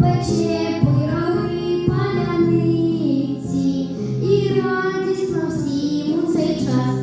пече пироги паляниці і радісно всім у цей час.